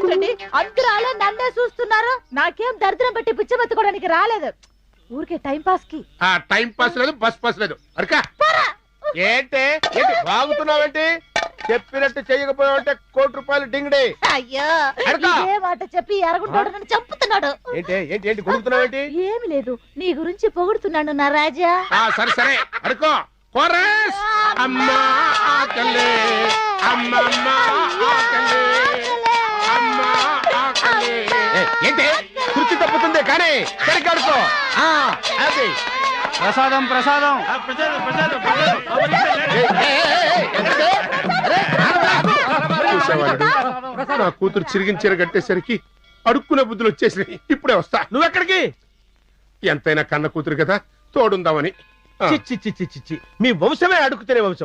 అందరూ అలా నన్నే చూస్తున్నారు. నాకేం దరిద్రం పెట్టి పిచ్చమెత్తుకోవడానికి రాలేదు. ఊరికే టైం పాస్కి ఆ టైం పాస్ లేదు బస్ పాస్ లేదు. అరకా. ఏంటి? ఏంటి వాగుతున్నావేంటి? చెప్పినట్టు చేయకపోయావంటే కోటి రూపాయలు డింగ్డే. అయ్యో. ఇదే మాట చెప్పి ఎరగుంటాడు నన్ను చంపుతున్నాడు. ఏంటి? ఏంటి? ఏంటి? కొడుకుతున్నావేంటి ఏమి లేదు. నీ గురించి పొగుడుతున్నాను నా రాజా ఆ సరే సరే. అడుకో కోరస్ అమ్మా ఆకలే. అమ్మమ్మ ఏంటి కుర్చీ తప్పుతుంది కానీ అది ప్రసాదం ప్రసాదం? నా కూతురు చిరిగిన చీర కట్టేసరికి అడుక్కునే బుద్ధులు వచ్చేసినాయి ఇప్పుడే వస్తా నువ్వెక్కడికి ఎంతైనా కన్న కూతురు కదా తోడుందామని. చిచ్చి చిచ్చి చిచ్చి మీ వంశమే అడుగుతునే వంశం